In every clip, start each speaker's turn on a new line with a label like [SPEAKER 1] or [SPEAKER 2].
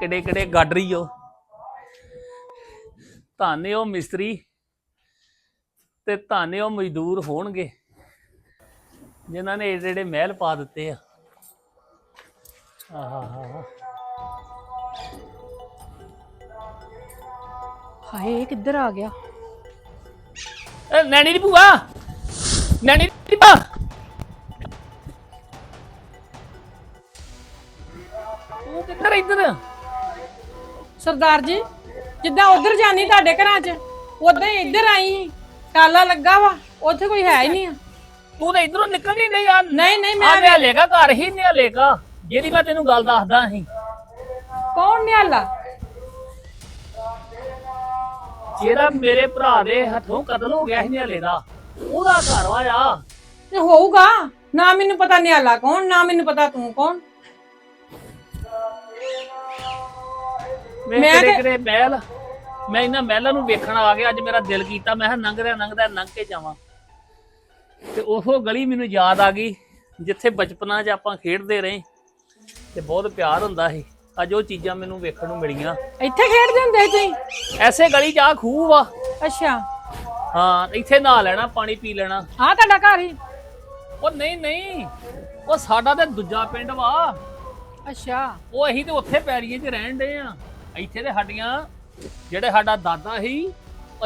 [SPEAKER 1] ਕਿਡੇ ਕਿਡੇ ਗੱਡਰੀ ਓ ਧਾਨੇ ਉਹ ਮਿਸਤਰੀ ਤੇ ਧਾਨੇ ਉਹ ਮਜ਼ਦੂਰ ਹੋਣਗੇ ਜਿਨ੍ਹਾਂ ਨੇ ਏਡੇ ਏਡੇ ਮਹਿਲ ਪਾ ਦਿੱਤੇ ਆ। ਆਹਾ
[SPEAKER 2] ਹਾਏ ਇਹ ਕਿੱਧਰ ਆ ਗਿਆ?
[SPEAKER 1] ਏ ਨੈਣੀ ਦੀ ਭੂਆ! ਨੈਣੀ ਦੀ ਭੂਆ! ਤੂੰ ਕਿੱਧਰ ਇੱਧਰ?
[SPEAKER 2] ਸਰਦਾਰ ਜੀ ਜਿੱਦਾਂ ਉਧਰ ਜਾਨੀ ਤੁਹਾਡੇ ਘਰਾਂ 'ਚ ਉਦਾਂ ਹੀ ਇੱਧਰ ਆਈ। ਤਾਲਾ ਲੱਗਾ ਵਾ ਉੱਥੇ ਕੋਈ ਹੈ ਹੀ ਨਹੀਂ ਆ।
[SPEAKER 1] ਤੂੰ ਤਾਂ ਇੱਧਰੋਂ ਨਿਕਲ ਨਹੀਂ ਨਹੀਂ ਆ।
[SPEAKER 2] ਨਹੀਂ ਨਹੀਂ
[SPEAKER 1] ਮੈਂ
[SPEAKER 2] ਮੈਂ
[SPEAKER 1] ਨਿਆਲੇਗਾ ਘਰ ਹੀ ਨਿਆਲੇਗਾ। ਜਿਹਦੀ ਮੈਂ ਤੈਨੂੰ ਗੱਲ ਦੱਸਦਾ ਸੀ।
[SPEAKER 2] ਕੌਣ ਨਿਆਲਾ?
[SPEAKER 1] ਜਿਹੜਾ ਮੇਰੇ ਭਰਾ ਦੇ ਹੱਥੋਂ ਕਤਲ ਹੋ ਗਿਆ ਸੀ ਨਿਆਲੇ ਦਾ ਉਹਦਾ ਘਰ ਆਇਆ
[SPEAKER 2] ਤੇ ਹੋਊਗਾ ਨਾ ਮੈਨੂੰ ਪਤਾ ਨਿਆਲਾ ਕੌਣ ਨਾ ਮੈਨੂੰ ਪਤਾ ਤੂੰ ਕੌਣ।
[SPEAKER 1] ਮੈਂ
[SPEAKER 2] ਮੈਂ ਤੇ-
[SPEAKER 1] ਕਿਹੜੇ ਮਹਿਲ ਮੈਂ ਇਹਨਾਂ ਮਹਿਲਾਂ ਨੂੰ ਵੇਖਣ ਆ ਗਿਆ ਅੱਜ ਮੇਰਾ ਦਿਲ ਕੀਤਾ ਮੈਂ ਕਿਹਾ ਲੰਘਦਾ ਲੰਘਦਾ ਲੰਘ ਕੇ ਜਾਵਾਂ। ਤੇ ਉਹ ਗਲੀ ਮੈਨੂੰ ਯਾਦ ਆ ਗਈ ਜਿੱਥੇ ਬਚਪਨਾ 'ਚ ਆਪਾਂ ਖੇਡਦੇ ਰਹੇ ਤੇ ਬਹੁਤ ਪਿਆਰ ਹੁੰਦਾ ਸੀ। ਅੱਜ ਉਹ ਚੀਜ਼ਾਂ ਮੈਨੂੰ ਵੇਖਣ ਨੂੰ ਮਿਲੀਆਂ।
[SPEAKER 2] ਇੱਥੇ ਖੇਡਦੇ ਹੁੰਦੇ ਸੀ ਤੁਸੀਂ?
[SPEAKER 1] ਐਸੇ ਗਲੀ 'ਚ ਆ ਖੂਹ ਵਾ
[SPEAKER 2] ਅੱਛਾ।
[SPEAKER 1] ਹਾਂ ਇੱਥੇ ਨਹਾ ਲੈਣਾ ਪਾਣੀ ਪੀ ਲੈਣਾ।
[SPEAKER 2] ਆ ਤੁਹਾਡਾ ਘਰ ਹੀ?
[SPEAKER 1] ਉਹ ਨਹੀਂ ਨਹੀਂ ਉਹ ਸਾਡਾ ਤੇ ਦੂਜਾ ਪਿੰਡ ਵਾ।
[SPEAKER 2] ਅੱਛਾ।
[SPEAKER 1] ਉਹ ਅਸੀਂ ਤੇ ਉੱਥੇ ਪੈਰੀਏ 'ਚ ਰਹਿਣ ਦੇ ਆ। ਇੱਥੇ ਤੇ ਸਾਡੀਆਂ ਜਿਹੜੇ ਸਾਡਾ ਦਾਦਾ ਸੀ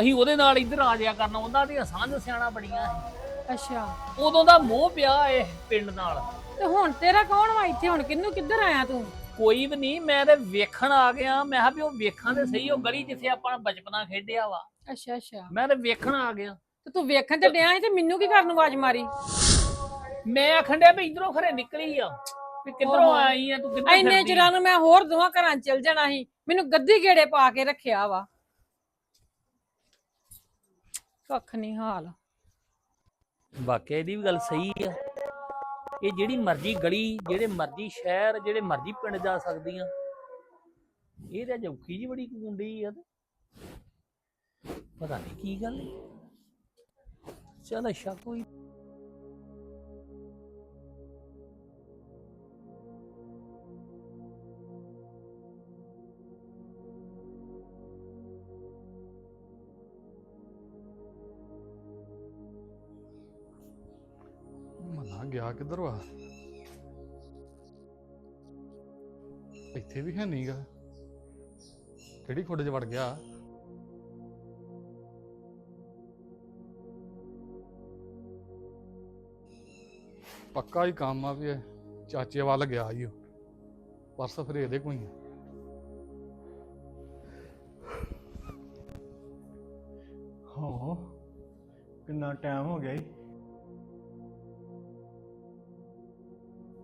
[SPEAKER 1] ਅਸੀਂ ਉਹਦੇ ਨਾਲ ਇੱਧਰ ਆ ਜਾਇਆ ਕਰਨਾ ਉਹਨਾਂ ਦੀਆਂ ਸਾਂਝ ਸਿਆਣਾ ਬੜੀਆਂ ਸੀ।
[SPEAKER 2] ਅੱਛਾ।
[SPEAKER 1] ਉਦੋਂ ਦਾ ਮੋਹ ਪਿਆ ਇਹ ਪਿੰਡ ਨਾਲ।
[SPEAKER 2] ਤੇ ਹੁਣ ਤੇਰਾ ਕੌਣ ਵਾ ਇੱਥੇ? ਹੁਣ ਕਿੰਨੂੰ ਕਿੱਧਰ ਆਇਆ ਤੂੰ?
[SPEAKER 1] ਕੋਈ ਵੀ ਨਹੀਂ ਮੈਂ ਤੇ ਵੇਖਣ ਆ ਗਿਆ। ਮੈਂ ਕਿਹਾ ਵੀ ਉਹ ਵੇਖਾਂ ਤੇ ਸਹੀ ਉਹ ਗਲੀ ਜਿੱਥੇ ਆਪਾਂ ਬਚਪਨਾ ਖੇਡਿਆ ਵਾ।
[SPEAKER 2] ਅੱਛਾ ਅੱਛਾ।
[SPEAKER 1] ਮੈਂ ਤੇ ਵੇਖਣ ਆ ਗਿਆ।
[SPEAKER 2] ਤੇ ਤੂੰ ਵੇਖਣ ਤੇ ਡਿਆ ਸੀ ਤੇ ਮੈਨੂੰ ਕੀ ਕਰਨ ਆਵਾਜ਼ ਮਾਰੀ?
[SPEAKER 1] ਮੈਂ ਆਖਣ ਡਿਆ ਵੀ ਇਧਰੋਂ ਖਰੇ ਨਿਕਲੀ ਆ। ਵੀ ਕਿੱਧਰੋਂ
[SPEAKER 2] ਓਹੋ।
[SPEAKER 1] ਆਈ ਆ ਤੂੰ ਕਿੱਧਰ
[SPEAKER 2] ਐਨੇ
[SPEAKER 1] ਫਿਰਦੀ ਆ?
[SPEAKER 2] ਚਿਰਾਂ ਨੂੰ ਮੈਂ ਹੋਰ ਦੋਵਾਂ ਘਰਾਂ 'ਚ ਚਲ ਜਾਣਾ ਸੀ। ਮੈਨੂੰ ਗੱਦੀ ਗੇੜੇ ਪਾ ਕੇ ਰੱਖਿਆ ਵਾ। ਕੱਖ ਨਹੀਂ ਹਾਲ।
[SPEAKER 1] ਵਾਕਿਆ ਇਹਦੀ ਵੀ ਗੱਲ ਸਹੀ ਆ। ਇਹ ਜਿਹੜੀ ਮਰਜ਼ੀ ਗਲੀ ਜਿਹੜੇ ਮਰਜ਼ੀ ਸ਼ਹਿਰ ਜਿਹੜੇ ਮਰਜ਼ੀ ਪਿੰਡ ਜਾ ਸਕਦੀਆਂ। ਇਹ ਤਾਂ ਜੌਖੀ ਜੀ ਬੜੀ ਕੁੰਡੀ ਆ ਤੇ। ਪਤਾ ਨਹੀਂ ਕੀ ਗੱਲ ਹੈ ਚਲ ਅੱਛਾ ਕੋਈ
[SPEAKER 3] ਗਿਆ ਕਿੱਧਰ ਵਾ ਇੱਥੇ ਵੀ ਹੈ ਨਹੀਂਗਾ ਕਿਹੜੀ ਖੁੱਡ 'ਚ ਵੜ ਗਿਆ? ਪੱਕਾ ਹੀ ਕੰਮ ਆ ਵੀ ਚਾਚੇ ਵੱਲ ਗਿਆ ਈ ਉਹ। ਪਰਸ ਫਿਰ ਇਹਦੇ ਕੋਈ
[SPEAKER 4] ਹਾਂ ਕਿੰਨਾ ਟਾਈਮ ਹੋ ਗਿਆ ਈ।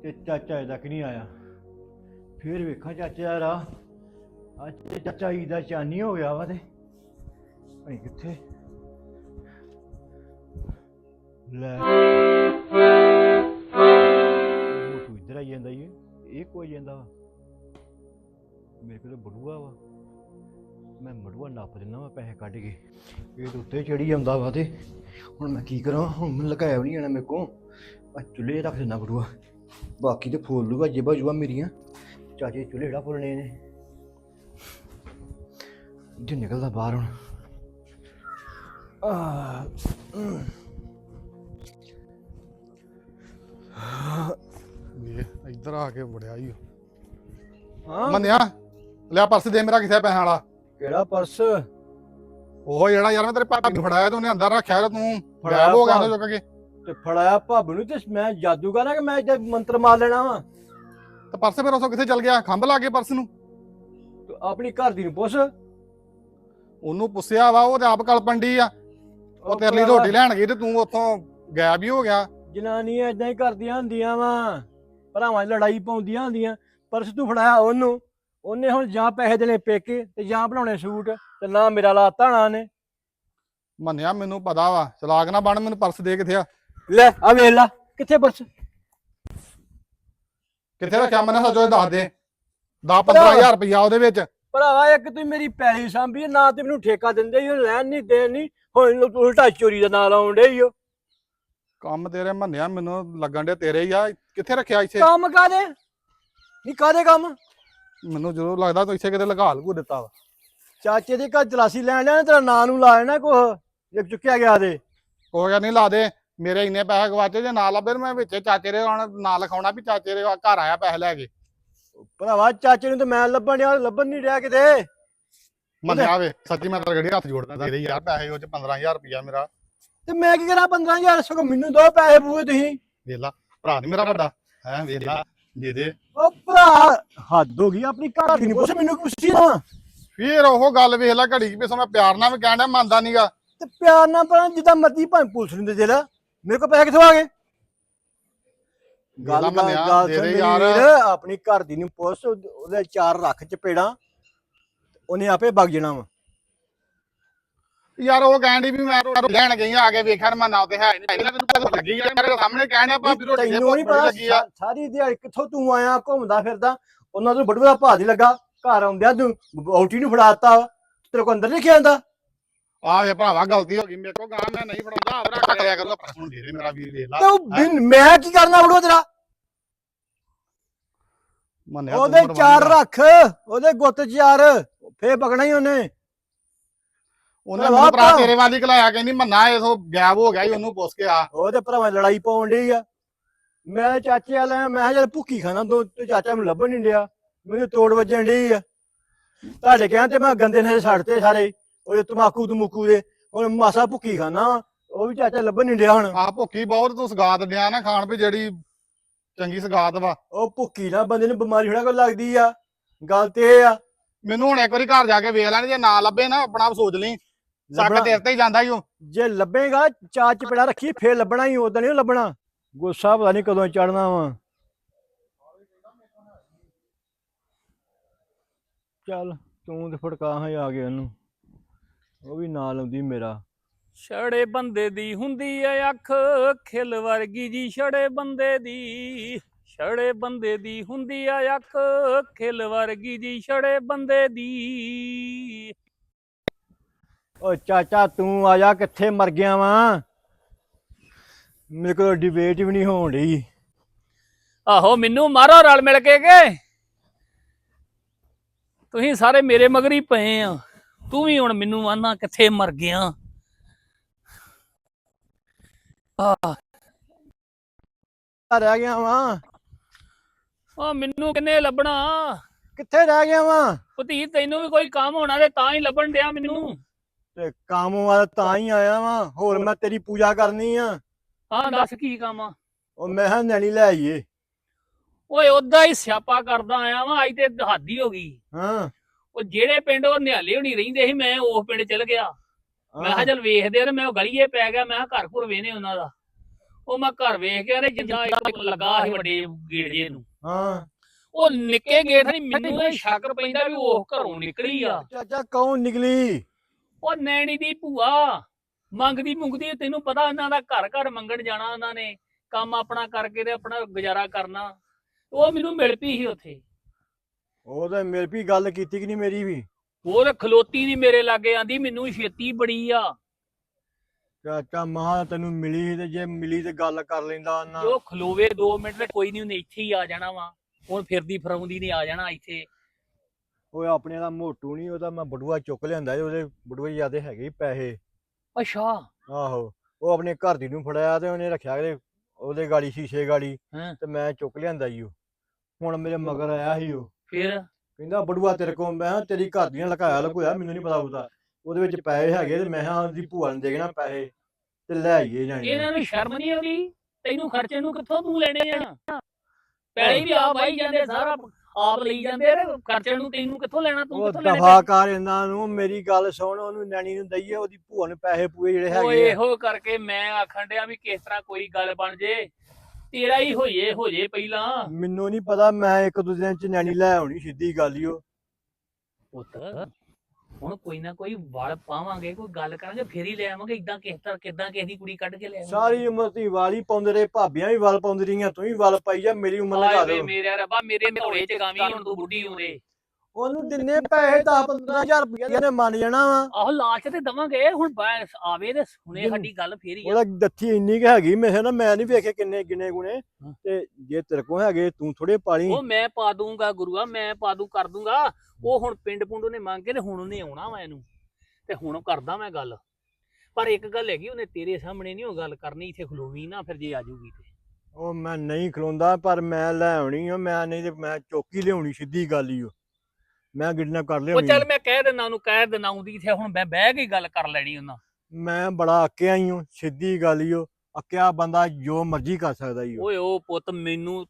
[SPEAKER 4] ਤੇ ਚਾਚਾ ਅਜੇ ਤੱਕ ਨਹੀਂ ਆਇਆ? ਫੇਰ ਵੇਖਾਂ ਚਾਚੇ ਦਾ ਰਾਹ। ਅੱਜ ਤੇ ਚਾਚਾ ਜੀ ਦਾ ਚਾਨੀ ਹੋ ਗਿਆ ਵਾ ਤੇ। ਅਈ ਕਿੱਥੇ? ਲੈ। ਤੂੰ ਇੱਧਰ ਆਈ ਜਾਂਦਾ ਈ ਇਹ ਕੋਈ ਜਾਂਦਾ ਵਾ? ਮੇਰੇ ਕੋਲ ਤਾਂ ਬੜੂਆ ਵਾ। ਮੈਂ ਮੜੂਆ ਨੱਪ ਦਿੰਦਾ ਵਾ ਪੈਸੇ ਕੱਢ ਕੇ। ਇਹ ਤਾਂ ਉੱਤੇ ਚੜੀ ਜਾਂਦਾ ਵਾ ਤੇ। ਹੁਣ ਮੈਂ ਕੀ ਕਰਾਂ? ਹੁਣ ਮੈਨੂੰ ਲਗਾਇਆ ਵੀ ਨਹੀਂ ਜਾਣਾ ਮੇਰੇ ਕੋ ਆ ਚੁੱਲ੍ਹੇ 'ਚ ਰੱਖ ਦਿੰਦਾ ਬੜੂਆ। ਬਾਕੀ ਤੇ ਫੋਲ ਲੂਗਾ ਜੇਬਾਂ ਜੁਬਾ ਮੇਰੀਆਂ। ਚਾਚੇ ਚੁੱਲ੍ਹੇ ਜਿਹੜਾ ਫੋਲਣੇ ਨੇ ਜੇ ਨਿਕਲਦਾ ਬਾਹਰ ਹੁਣ। ਆ
[SPEAKER 3] ਇਹ ਇੱਧਰ ਆ ਕੇ ਵੜਿਆ ਈ ਉਹ।
[SPEAKER 4] ਹਾਂ।
[SPEAKER 3] ਮੰਨਿਆ? ਲਿਆ ਪਰਸ ਦੇ ਮੇਰਾ ਕਿੱਥੇ ਪੈਸਿਆਂ ਵਾਲਾ?
[SPEAKER 4] ਕਿਹੜਾ ਪਰਸ?
[SPEAKER 3] ਉਹ ਜਿਹੜਾ ਯਾਰ ਮੈਂ ਤੇਰੇ ਭਾਬੀ ਨੂੰ ਫੜਾਇਆ ਤੇ ਉਹਨੇ ਅੰਦਰ ਰੱਖਿਆ ਤੇ ਤੂੰ
[SPEAKER 4] ਫੜਾਇਆ
[SPEAKER 3] ਹੋ ਗਿਆ ਉਹਦੇ ਚੁੱਕ ਕੇ।
[SPEAKER 4] ਤੇ ਫੜਾਇਆ ਭੱਬ ਨੂੰ ਤੇ ਮੈਂ ਜਾਦੂਗਰ ਆ ਕਿ ਮੈਂ ਇੱਥੇ ਮੰਤਰ ਮਾਰ ਲੈਣਾ ਵਾ?
[SPEAKER 3] ਤੇ ਪਰਸ ਫਿਰ ਉਸੋਂ ਕਿੱਥੇ ਚਲ ਗਿਆ? ਖੰਭ ਲਾ ਕੇ ਪਰਸ ਨੂੰ।
[SPEAKER 4] ਆਪਣੀ ਘਰ ਦੀ ਨੂੰ ਪੁੱਛ।
[SPEAKER 3] ਉਹਨੂੰ ਪੁੱਛਿਆ ਵਾ ਉਹ ਤੇ ਆਪ ਕਲਪਣ ਡਈ ਆ। ਉਹ ਤੇਰੇ ਲਈ ਰੋਟੀ ਲੈਣ ਗਈ ਤੇ ਤੂੰ ਉੱਥੋਂ ਗਾਇਬ ਹੀ ਹੋ ਗਿਆ।
[SPEAKER 4] ਜਨਾਨੀਆਂ ਇਦਾਂ ਹੀ ਕਰਦੀਆਂ ਹੁੰਦੀਆਂ ਵਾ। ਭਰਾਵਾਂ 'ਚ ਲੜਾਈ ਪਾਉਂਦੀਆਂ ਹੁੰਦੀਆਂ। ਪਰਸ ਤੂੰ ਫੜਾਇਆ ਉਹਨੂੰ। ਉਹਨੇ ਹੁਣ ਜਾਂ ਪੈਸੇ ਦੇਣੇ ਪੇਕੇ ਤੇ ਜਾਂ ਬਣਾਉਣੇ ਸੂਟ ਤੇ ਨਾ ਮੇਰਾ ਲਾਤਾ ਨਾ ਨੇ
[SPEAKER 3] ਮੰਨਿਆ ਮੈਨੂੰ ਪਤਾ ਵਾ। ਚਲਾਕ ਨਾ ਬਣ ਮੈਨੂੰ ਪਰਸ ਦੇ ਕਿੱਥੇ ਆ?
[SPEAKER 4] ਲੈ ਆ ਵੇਖ ਲਾ। ਕਿੱਥੇ ਪਰਸ
[SPEAKER 3] ਕਿੱਥੇ ਰੱਖਿਆ? ਮੈਨੂੰ ਸੱਚੋ ਇਹ ਦੱਸ ਦੇ। 10 15000 ਰੁਪਇਆ ਉਹਦੇ ਵਿੱਚ।
[SPEAKER 4] ਭਰਾਵਾ ਇੱਕ ਤੂੰ ਮੇਰੀ ਪੈਲੀ ਸਾਂਭੀ ਨਾ ਤੇ ਮੈਨੂੰ ਠੇਕਾ ਦਿੰਦੇ ਹੀ ਲੈਣ ਨਹੀਂ ਦੇਣ ਨਹੀਂ ਹੁਣ ਉਲਟਾ ਚੋਰੀ ਦਾ ਨਾਂ ਲਾਉਣ ਡੇ ਹੀ
[SPEAKER 3] ਕੰਮ ਤੇਰੇ ਮੰਨਿਆ ਮੈਨੂੰ ਲੱਗਣ ਦੇ ਤੇਰੇ ਹੀ ਆ। ਕਿੱਥੇ ਰੱਖਿਆ ਇੱਥੇ?
[SPEAKER 4] ਕੰਮ ਕਾਦੇ ਨਹੀਂ ਕਾਦੇ ਕੰਮ?
[SPEAKER 3] ਮੈਨੂੰ ਜ਼ਰੂਰ ਲੱਗਦਾ ਤੂੰ ਇੱਥੇ ਕਿਤੇ ਲਗਾ ਲਗੂ ਦਿੱਤਾ ਵਾ।
[SPEAKER 4] ਚਾਚੇ ਦੇ ਘਰ ਤਲਾਸੀ ਲੈਣ ਲਿਆ ਤੇਰਾ ਨਾਂ ਨੂੰ ਲਾ ਜਾਣਾ ਕੁਛ ਜੇ ਚੁੱਕਿਆ ਗਿਆ ਤੇ।
[SPEAKER 3] ਕੋਈ ਨਹੀਂ ਲਾ ਦੇ। ਮੇਰੇ ਇੰਨੇ ਪੈਸੇ ਗਵਾਚੇ ਜੇ ਨਾ ਲੱਭੇ ਮੈਂ ਵਿੱਚ ਚਾਚੇ ਦੇ ਹੁਣ ਨਾਂ ਲਿਖਾਉਣਾ ਵੀ ਚਾਚੇ ਦੇ ਘਰ ਆਇਆ ਪੈਸੇ ਲੈ ਕੇ।
[SPEAKER 4] ਭਰਾਵਾ ਚਾਚੇ ਨੂੰ ਤੇ ਮੈਂ ਲੱਭਣ ਡਿਆ ਲੱਭਣ ਨਹੀਂ ਰਿਹਾ ਕਿਤੇ।
[SPEAKER 3] ਮੰਨਿਆ ਵੇ ਸੱਚੀ ਮੈਂ ਤੇਰੇ ਗੜੀ ਹੱਥ ਜੋੜਦਾ ਤੇਰੇ ਯਾਰ ਪੈਸੇ ਉਹ ਚ 15000 ਰੁਪਇਆ ਮੇਰਾ।
[SPEAKER 4] ਤੇ ਮੈਂ ਕੀ ਕਰਾਂ 15000 ਸਗੋਂ ਮੈਨੂੰ ਦੋ ਪੈਸੇ ਪੂਏ ਤੁਸੀਂ।
[SPEAKER 3] ਵੇਲਾ ਭਰਾ ਨਹੀਂ ਮੇਰਾ ਵੱਡਾ ਹੈ ਵੇਲਾ ਦੇ ਦੇ।
[SPEAKER 4] ਉਹ ਭਰਾ ਹੱਦ ਹੋ ਗਈ ਆਪਣੀ ਘਰ ਦੀ ਨਹੀਂ ਪੁੱਛ ਮੈਨੂੰ ਪੁੱਛੀ ਨਾ
[SPEAKER 3] ਫੇਰ ਉਹ ਗੱਲ ਵੇਖ ਲੈ ਘੜੀ ਸੋ ਮੈਂ ਪਿਆਰ ਨਾਲ ਵੀ ਕਹਿਣ ਡਿਆ ਮੰਨਦਾ ਨਹੀਂਗਾ
[SPEAKER 4] ਤੇ ਪਿਆਰ ਨਾਲ ਪਰ ਜਿੱਦਾਂ ਮਰਜ਼ੀ ਭਾਵੇਂ ਪੁਲਿਸ ਨੂੰ ਦੇ ਦੇ ਲੈ। ਮੇਰੇ ਕੋਲ ਪੈਸੇ ਕਿੱਥੋਂ ਆ ਗਏ? ਗੱਲ
[SPEAKER 3] ਵੇਲਾ
[SPEAKER 4] ਗੱਲ
[SPEAKER 3] ਮੰਨਿਆ
[SPEAKER 4] ਗੱਲ
[SPEAKER 3] ਦੇ
[SPEAKER 4] ਸੁਣ
[SPEAKER 3] ਦੇ
[SPEAKER 4] ਮੇਰੀ
[SPEAKER 3] ਯਾਰ।
[SPEAKER 4] ਵੀਰ, ਆਪਣੀ ਘਰ ਦੀ ਨੂੰ ਪੁੱਛ ਉਹ- ਉਹਦੇ ਚਾਰ ਰੱਖ ਚਪੇੜਾਂ ਉਹਨੇ ਆਪੇ ਵਗ ਜਾਣਾ ਵਾ।
[SPEAKER 3] ਯਾਰ ਉਹ ਕਹਿਣ ਡਈ ਵੀ ਮੈਂ ਰੋਟੀ ਲੈਣ ਗਈ ਆ ਕੇ ਵੇਖਿਆ ਮੈਂ ਨਾ ਤੇ ਹੈ ਨਹੀਂ ਪਹਿਲਾਂ ਤੈਨੂੰ ਪਤਾ ਲੱਗੀ ਯਾਰ ਮੇਰੇ ਸਾਹਮਣੇ ਕਹਿਣ ਡਿਆ ਭਾਬੀ ਰੋਟੀ ਦੇ
[SPEAKER 4] ਤੈਨੂੰ ਨਹੀਂ
[SPEAKER 3] ਭੁੱਖ
[SPEAKER 4] ਪਤਾ
[SPEAKER 3] ਲੱਗੀ ਆ।
[SPEAKER 4] ਸਾ- ਸਾਰੀ ਦਿਹਾੜੀ ਕਿੱਥੋਂ ਤੂੰ ਆਇਆ ਘੁੰਮਦਾ ਫਿਰਦਾ ਉਹਨਾਂ ਤੋਂ ਬੜੂਆ ਭਾਅ ਨਹੀਂ ਲੱਗਾ ਘਰ ਆਉਂਦਿਆਂ ਤੂੰ ਔਟੀ ਨੂੰ ਫੜਾਤਾ ਤੇਰੇ ਕੋ ਅੰਦਰ ਨਹੀਂ ਖਿਆਂਦਾ
[SPEAKER 3] ਆ ਵੇ ਭਰਾਵਾ ਗਲਤੀ ਹੋ ਗਈ ਮੇਰੇ ਕੋਲ ਗਾਂ ਮੈਂ ਨਹੀਂ ਫੜਾਉਂਦਾ ਆਪ ਰੱਖ ਲਿਆ ਕਰੂੰਗਾ ਹੁਣ ਦੇ ਦੇ ਮੇਰਾ ਵੀਰ ਵੇਖ ਲਾ।
[SPEAKER 4] ਤੇ ਉਹ ਬਿਨ ਮੈਂ ਕੀ ਕਰਨਾ ਬੜੂਆ ਤੇਰਾ?
[SPEAKER 3] ਮੰਨਿਆ ਤੂੰ
[SPEAKER 4] ਉਹਦੇ। ਚਾਰ ਰੱਖ ਉਹਦੇ ਗੁੱਤ ਚਾਰ ਫੇਰ ਪਕਣਾ ਹੀ ਉਹਨੇ।
[SPEAKER 3] ਉਹਨੇ
[SPEAKER 4] ਭਰਾਵਾ
[SPEAKER 3] ਮੈਨੂੰ ਭਰਾ
[SPEAKER 4] ਭਰਾ।
[SPEAKER 3] ਤੇਰੇ ਵਾਲੀ ਕਲਾਇਆ ਕਹਿੰਦੀ ਮੰਨਾ ਇਥੋਂ ਗਾਇਬ ਹੋ ਗਿਆ ਸੀ ਉਹਨੂੰ ਪੁੱਛ ਕੇ ਆ।
[SPEAKER 4] ਉਹਦੇ ਭਰਾਵਾਂ ਲੜਾਈ ਪਾਉਣ ਡਈ ਆ। ਮੈਂ ਚਾਚੇ ਵਾਲਾ ਮੈਂ ਕਿਹਾ ਚੱਲ ਭੁੱਖੀ ਖਾਣਾ ਦੋ ਤੇ ਚਾਚਾ ਮੈਨੂੰ ਲੱਭਣ ਨਹੀਂ ਡਿਆ। ਮੈਨੂੰ ਤੋੜ ਵੱਜਣ ਡਈ ਆ। ਤੁਹਾਡੇ ਕਹਿਣ ਤੇ ਮੈਂ ਗੰਦੇ ਨੇ ਛੱਡਤੇ ਸਾਰੇ। ਉਹ ਤਮਾਕੂ ਤਮੂਕੂ ਦੇ ਹੁਣ ਮਾਸਾ ਭੁੱਖੀ ਖਾਣਾ ਉਹ ਵੀ ਚਾਚਾ ਲੱਭਣ ਨਹੀਂ ਡਿਆ ਹੁਣ।
[SPEAKER 3] ਆ ਭੁੱਖੀ ਬਹੁਤ ਤੂੰ ਸਗਾਤ ਦਿਆ ਨਾ ਖਾਣ ਵੀ ਜਿਹੜੀ ਚੰਗੀ ਸਗਾਤ ਵਾ।
[SPEAKER 4] ਉਹ ਭੁੱਖੀ ਨਾਲ ਬੰਦੇ ਨੂੰ ਬਿਮਾਰੀ ਹੋਣਾ ਕੋ ਲੱਗਦੀ ਆ। ਗੱਲ ਤੇ ਇਹ ਆ।
[SPEAKER 3] ਮੈਨੂੰ ਹੁਣ ਇੱਕ ਵਾਰੀ ਘਰ ਜਾ ਕੇ ਵੇਖ ਲੈਣ ਜੇ ਨਾ ਲੱਭੇ ਨਾ ਆਪਣਾ ਆਪ ਸੋਚ ਲਈ। ਸੱਕ
[SPEAKER 4] ਲੱਭਣਾ-
[SPEAKER 3] ਤੇਰੇ ਤੇ ਹੀ ਜਾਂਦਾ ਈ ਉਹ
[SPEAKER 4] ਜੇ ਲੱਭੇਗਾ ਚਾਰ ਚਪੇੜਾ ਰੱਖੀ ਫੇਰ ਲੱਭਣਾ ਹੀ ਉਦੋਂ ਨਹੀਂ ਲੱਭਣਾ। ਗੁੱਸਾ ਪਤਾ ਨਹੀਂ ਕਦੋਂ ਚੜਨਾ ਵਾ। ਚੱਲ ਤੂੰ ਤੇ ਫੜਕਾ ਹੈ ਆ ਗਿਆ ਉਹਨੂੰ ਉਹ ਵੀ ਨਾਲ ਆਉਂਦੀ ਮੇਰਾ।
[SPEAKER 1] ਛੜੇ ਬੰਦੇ ਦੀ ਹੁੰਦੀ ਐ ਅੱਖ ਖਿਲ ਵਰਗੀ ਜੀ ਛੜੇ ਬੰਦੇ ਦੀ। ਛੜੇ ਬੰਦੇ ਦੀ ਹੁੰਦੀ ਐ ਅੱਖ ਖਿਲ ਵਰਗੀ ਜੀ ਛੜੇ ਬੰਦੇ ਦੀ।
[SPEAKER 4] ਓ ਚਾਚਾ ਤੂੰ ਆ ਜਾ ਕਿੱਥੇ ਮਰ ਗਿਆ ਵਾ? ਮੇਰੇ ਕੋਲ ਡਿਬੇਟ ਵੀ ਨਹੀਂ ਹੋਣ ਡਈ।
[SPEAKER 1] ਆਹੋ ਮੈਨੂੰ ਮਾਰੋ ਰਲ ਮਿਲ ਕੇ ਕੇ। ਤੁਸੀਂ ਸਾਰੇ ਮੇਰੇ ਮਗਰ ਪਏ ਆ। ਤੂੰ ਵੀ ਹੁਣ ਮੈਨੂੰ ਆਨਾ ਕਿੱਥੇ ਮਰ ਗਿਆ। ਆ
[SPEAKER 4] ਰਹਿ ਗਿਆ ਵਾ?
[SPEAKER 1] ਆ ਮੈਨੂੰ ਕਿੰਨੇ ਲੱਭਣਾ?
[SPEAKER 4] ਕਿੱਥੇ ਰਹਿ ਗਿਆ ਵਾ?
[SPEAKER 1] ਭਤੀ ਤੈਨੂੰ ਵੀ ਕੋਈ ਕੰਮ ਹੋਣਾ ਤੇ ਤਾਂ ਹੀ ਲੱਭਣ ਡਿਆ ਮੈਨੂੰ।
[SPEAKER 4] ਤੇ ਕੰਮ ਵਾਲਾ ਤਾਂ ਹੀ ਆਇਆ ਵਾ। ਹੋਰ ਮੈਂ ਤੇਰੀ ਪੂਜਾ ਕਰਨੀ ਆ।
[SPEAKER 1] ਹਾਂ ਦੱਸ ਕੀ ਕੰਮ ਆ?
[SPEAKER 4] ਉਹ ਮੈਂ ਹਾਂ ਨੈਣੀ ਲੈ ਆਈਏ।
[SPEAKER 1] ਓਏ ਉਦਾਂ ਹੀ ਸਿਆਪਾ ਕਰਦਾ ਆਇਆ ਵਾਂ ਅੱਜ ਤੇ ਹੱਦ ਹੀ ਹੋ ਗਈ।
[SPEAKER 4] ਹਾਂ।
[SPEAKER 1] ਉਹ ਜਿਹੜੇ ਪਿੰਡ ਉਹ ਨਿਹਾਲੇ ਹੋਣੀ ਰਹਿੰਦੇ ਸੀ ਮੈਂ ਉਸ ਪਿੰਡ ਚਲ ਗਿਆ। ਮੈਂ ਕਿਹਾ ਚੱਲ ਵੇਖਦੇ ਆ ਤੇ ਮੈਂ ਉਹ ਗਲੀਏ ਪੈ ਗਿਆ ਮੈਂ ਕਿਹਾ ਘਰ ਘੁਰ ਵੇਨੇ ਉਹਨਾਂ ਦਾ। ਉਹ ਮੈਂ ਘਰ ਵੇਖ ਕੇ ਤੇ ਜਿੱਦਾਂ ਇੱਕ ਲੱਗਾ ਸੀ ਵੱਡੇ ਗੇਟ ਜੇ ਨੂੰ।
[SPEAKER 4] ਹਾਂ।
[SPEAKER 1] ਉਹ ਨਿੱਕੇ ਗੇਟ ਨਹੀਂ ਮੈਨੂੰ ਇਹ ਸ਼ੱਕ ਪੈਂਦਾ ਵੀ ਉਹ ਘਰੋਂ ਨਿਕਲੀ ਆ।
[SPEAKER 4] ਚਾਚਾ ਕੌਣ ਨਿਕਲੀ?
[SPEAKER 1] ਉਹ ਨੈਣੀ ਦੀ ਭੂਆ ਮੰਗਦੀ ਮੁੰਗਦੀ ਤੈਨੂੰ ਪਤਾ ਇਹਨਾਂ ਦਾ ਘਰ ਘਰ ਮੰਗਣ ਜਾਣਾ ਉਹਨਾਂ ਨੇ ਕੰਮ ਆਪਣਾ ਕਰਕੇ ਤੇ ਆਪਣਾ ਗੁਜ਼ਾਰਾ ਕਰਨਾ। ਉਹ ਮੈਨੂੰ ਮਿਲ ਪਈ ਸੀ ਉੱਥੇ।
[SPEAKER 4] ਉਹ ਤਾਂ ਮੇਰੇ ਵੀ ਗੱਲ ਕੀਤੀ ਕਿ ਨਹੀਂ ਮੇਰੀ ਵੀ?
[SPEAKER 1] ਉਹ ਤੇ ਖਲੋਤੀ ਨਹੀਂ ਮੇਰੇ ਲਾਗੇ ਆਂਦੀ ਮੈਨੂੰ ਛੇਤੀ ਬੜੀ ਆ।
[SPEAKER 4] ਚਾਚਾ ਮਹਾ ਤੈਨੂੰ ਮਿਲੀ ਸੀ ਤੇ ਜੇ ਮਿਲੀ ਤੇ ਗੱਲ ਕਰ ਲੈਂਦਾ ਨਾ।
[SPEAKER 1] ਜੋ ਖਲੋਵੇ 2 ਮਿੰਟ ਤੇ ਕੋਈ ਨਹੀਂ ਉਹਨੇ ਇੱਥੇ ਹੀ ਆ ਜਾਣਾ ਵਾ। ਹੁਣ ਫਿਰਦੀ ਫਰਾਉਂਦੀ ਨੇ ਆ ਜਾਣਾ ਇੱਥੇ।
[SPEAKER 4] ਓਏ ਆਪਣੇ ਦਾ ਮੋਟੂ ਨਹੀਂ ਉਹਦਾ ਮੈਂ ਬੜੂਆ ਚੁੱਕ ਲਿਆਂਦਾ ਸੀ, ਉਹਦੇ ਬੜੂਏ ਜਿਆਦੇ ਹੈਗੇ ਸੀ ਪੈਸੇ।
[SPEAKER 1] ਅੱਛਾ।
[SPEAKER 4] ਆਹੋ ਉਹ ਆਪਣੇ ਘਰ ਦੀ ਨੂੰ ਫੜਾਇਆ ਤੇ ਉਹਨੇ ਰੱਖਿਆ ਕਿ ਉਹਦੇ ਗਾੜੀ ਸ਼ੀਸ਼ੇ ਗਾੜੀ
[SPEAKER 1] ਹਾਂ।
[SPEAKER 4] ਤੇ ਮੈਂ ਚੁੱਕ ਲਿਆਂਦਾ ਈ ਉਹ ਹੁਣ ਮੇਰੇ ਮਗਰ ਆਇਆ ਸੀ ਉਹ
[SPEAKER 1] ਫਿਰ
[SPEAKER 4] ਕਹਿੰਦਾ ਬੜੂਆ ਤੇਰੇ ਕੋਲ ਮੈਂ ਕਿਹਾ ਤੇਰੀ ਘਰ ਦੀਆਂ ਲਕਾਇਆ ਲਕੋਇਆ ਮੈਨੂੰ ਨਹੀਂ ਪਤਾ ਉਹਦਾ ਉਹਦੇ ਵਿੱਚ ਪੈਸੇ ਹੈਗੇ ਤੇ ਮੈਂ ਹਾਂ ਉਹਦੀ ਭੂਆ ਨੂੰ ਦੇਣਾ ਪੈਸੇ ਤੇ ਲੈ ਆਈਏ ਜਾਣੀ
[SPEAKER 1] ਇਹਨਾਂ ਨੂੰ ਸ਼ਰਮ ਨਹੀਂ ਆਉਂਦੀ? ਤੈਨੂੰ ਖਰਚੇ ਨੂੰ ਕਿੱਥੋਂ ਤੂੰ ਲੈਣੇ ਆ? ਪੈਸੇ ਵੀ ਆਪ ਆਈ ਜਾਂਦੇ ਸਾਰਾ ਆਪ ਲਈ ਜਾਂਦੇ ਤੇ ਖਰਚੇ ਨੂੰ ਤੈਨੂੰ ਕਿੱਥੋਂ ਲੈਣਾ? ਤੂੰ
[SPEAKER 4] ਉਹ
[SPEAKER 1] ਕਿੱਥੋਂ ਲੈਣੇ
[SPEAKER 4] ਦਫਾ ਕਰ ਇਹਨਾਂ ਨੂੰ ਮੇਰੀ ਗੱਲ ਸੁਣ ਉਹਨੂੰ ਨੈਣੀ ਨੂੰ ਦਈਏ ਉਹਦੀ ਭੂਆ ਨੂੰ ਪੈਸੇ ਪੂਏ ਜਿਹੜੇ
[SPEAKER 1] ਓਏ
[SPEAKER 4] ਹੈਗੇ ਆ।
[SPEAKER 1] ਇਹੋ ਕਰਕੇ ਮੈਂ ਆਖਣ ਡਿਆ ਵੀ ਕਿਸ ਤਰ੍ਹਾਂ ਕੋਈ ਗੱਲ ਬਣ ਜੇ। ਤੇਰਾ ਹੀ ਹੋਈਏ ਹੋ ਜੇ ਪਹਿਲਾਂ।
[SPEAKER 4] ਮੈਨੂੰ ਨਹੀਂ ਪਤਾ ਮੈਂ ਇੱਕ ਦੋ ਦਿਨ ਚ ਨੈਣੀ ਲੈ ਆਉਣੀ ਸਿੱਧੀ ਗੱਲ ਹੀ ਉਹ।
[SPEAKER 1] ਪੁੱਤ ਹੁਣ ਕੋਈ ਨਾ ਕੋਈ ਵਲ ਪਾਵਾਂਗੇ ਕੋਈ ਗੱਲ ਕਰਾਂਗੇ ਫੇਰ ਹੀ ਲੈ ਆਵਾਂਗੇ ਇਦਾਂ ਕਿਸ ਤਰ੍ਹਾਂ ਕਿਦਾਂ ਕਿਸੇ ਦੀ ਕੁੜੀ ਕੱਢ ਕੇ ਲੈ ਆਵਾਂਗੇ।
[SPEAKER 4] ਸਾਰੀ ਉਮਰ ਤੀ ਵਾਲੀ ਪਾਉਂਦੇ ਰਹੇ ਭਾਬੀਆਂ ਵੀ ਵਲ ਪਾਉਂਦੀ ਰਹੀਆਂ ਤੂੰ ਵੀ ਵਲ ਪਾਈ ਜਾ ਮੇਰੀ ਉਮਰ ਲਗਾ
[SPEAKER 1] ਵੇ
[SPEAKER 4] ਦੇ
[SPEAKER 1] ਮੇਰੇ ਰੱਬਾ ਮੇਰੇ ਢੋਲੇ ਚ ਗਾਵੀ ਹੁਣ ਤੂੰ ਬੁੱਢੀ ਹੋਵੇ
[SPEAKER 4] ਉਹਨੂੰ ਦਿੰਨੇ ਪੈਸੇ 10 15000 ਰੁਪਏ ਨੇ ਮੰਨ ਜਾਣਾ ਵਾ।
[SPEAKER 1] ਆਹੋ ਲਾਲਚ ਤੇ ਦਵਾਂਗੇ ਹੁਣ ਆਵੇ ਤੇ ਸੁਣੇ ਸਾਡੀ ਗੱਲ ਫੇਰ ਹੀ ਆ।
[SPEAKER 4] ਉਹਦਾ ਦੱਥੀ ਇੰਨੀ ਕਿ ਹੈਗੀ ਮੈਂ ਕਿਹਾ ਨਾ ਮੈਂ ਨਹੀਂ ਵੇਖੇ ਕਿੰਨੇ ਗਿਣੇ ਗੁਣੇ। ਤੇ ਜੇ ਤੇਰੇ ਕੋਲ ਹੈਗੇ ਤੂੰ ਥੋੜੇ ਪਾਲੀ।
[SPEAKER 1] ਉਹ ਮੈਂ ਪਾ ਦੂੰਗਾ ਗੁਰੂਆ ਮੈਂ ਪਾ ਦੂੰ ਕਰ ਦੂੰਗਾ ਉਹ ਹੁਣ ਪਿੰਡ ਪੁੰਡ ਨੇ ਮੰਗ ਕੇ ਤੇ ਹੁਣ ਉਹਨੇ ਆਉਣਾ ਵਾ ਇਹਨੂੰ। ਤੇ ਹੁਣ ਕਰਦਾ ਮੈਂ ਗੱਲ। ਪਰ ਇੱਕ ਗੱਲ ਹੈਗੀ ਉਹਨੇ ਤੇਰੇ ਸਾਹਮਣੇ ਨਹੀਂ ਉਹ ਗੱਲ ਕਰਨੀ ਇੱਥੇ ਖਲੋਵੀ ਨਾ ਫਿਰ ਜੇ ਆ ਜਾਊਗੀ ਤੇ।
[SPEAKER 4] ਉਹ ਮੈਂ ਨਹੀਂ ਖਲੋਂਦਾ ਪਰ ਮੈਂ ਲੈ ਆਉਣੀ ਆ ਮੈਂ ਨਹੀਂ ਤੇ ਮੈਂ ਚੌਕੀ ਲਿਆਉਣੀ ਸਿੱਧੀ ਗੱਲ ਹੀ ਓ। ਮੈਂ ਗਿੜਨਾ ਕਰ
[SPEAKER 1] ਉਹ
[SPEAKER 4] ਲਿਆਉਣੀ
[SPEAKER 1] ਚੱਲ ਮੈਂ ਕਹਿ ਦਿੰਦਾ ਉਹਨੂੰ ਕਹਿ ਦਿੰਦਾ ਉਹਦੀ ਇੱਥੇ ਹੁਣ ਮੈਂ ਬਹਿ ਕੇ ਹੀ ਗੱਲ ਕਰ ਲੈਣੀ ਉਹਨਾਂ
[SPEAKER 4] ਮੈਂ ਬੜਾ ਅੱਕਿਆ ਹੀ ਹਾਂ ਸਿੱਧੀ ਗੱਲ ਹੀ ਓ ਅੱਕਿਆ ਬੰਦਾ ਜੋ ਮਰਜ਼ੀ ਕਰ ਸਕਦਾ ਹੀ
[SPEAKER 1] ਓਏ ਉਹ ਪੁੱਤ ਮੈਨੂੰ